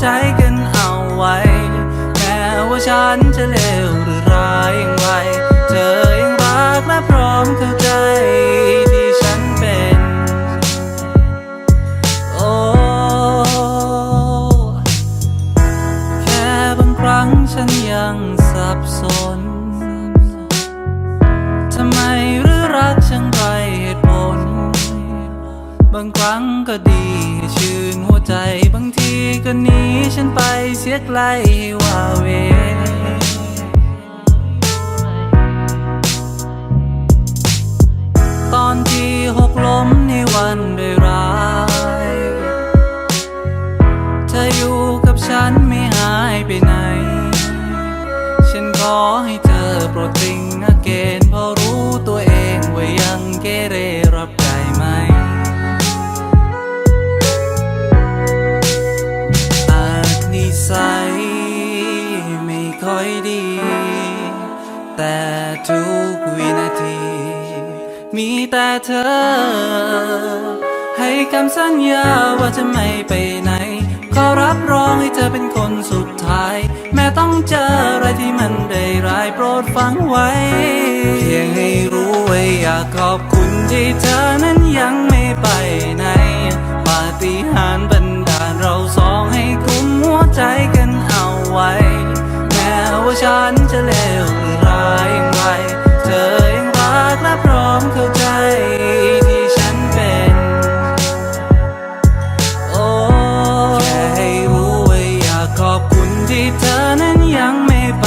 ใจกันเอาไว้ แม้ว่าฉันจะเลวหรือร้ายอย่างไร เธอยังรักและพร้อมเข้าใจที่ฉันเป็น โอ้แค่บางครั้งฉันยังสับสน ทำไมหรือรักช่างไรเหตุผล บางครั้งก็ดี ชื่นหัวใจบางทีก็หนีฉันไปเสียไกลว่าเว ค่อยดี แต่ทุกวินาที มีแต่เธอ ให้คำสัญญาว่าจะไม่ไปไหน ขอรับรองให้เธอเป็นคนสุดท้าย แม้ต้องเจออะไรที่มันได้ร้ายโปรดฟังไว้ เพียงให้รู้ไว้อยากขอบคุณที่เธอนั้นยังไม่ไปไหนปาฏิหาริย์ จะเลวร้ายอย่างไรเธอยังรักและพร้อมเข้าใจที่ฉันเป็น โอ้แค่ให้รู้ไว้อยากขอบคุณที่เธอนั้นยังไม่ไป